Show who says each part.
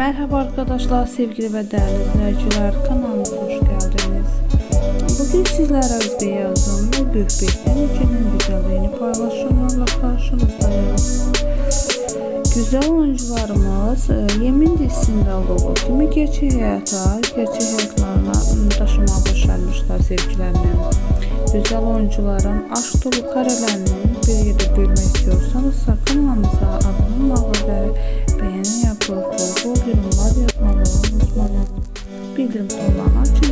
Speaker 1: Merhaba arkadaşlar, sevgili ve değerli izleyiciler, kanalımıza hoş geldiniz. Bugün sizlere Özge Yazın ve Gökbek'ten ülkenin güzelliğini paylaşımlarla karşınızdayız. Güzel oyuncularımız e, Yemin dizisinde olduğu kimi gerçek hayata, gerçek hayatlarına ım, taşımağa başarmışlar sevgilerini. Güzel oyuncuların aşk dolu karelerini bir yerde görmek istiyorsanız kanalımıza abone olmalı ve beğeni yapıp Bildirim sonlanmak. Çünkü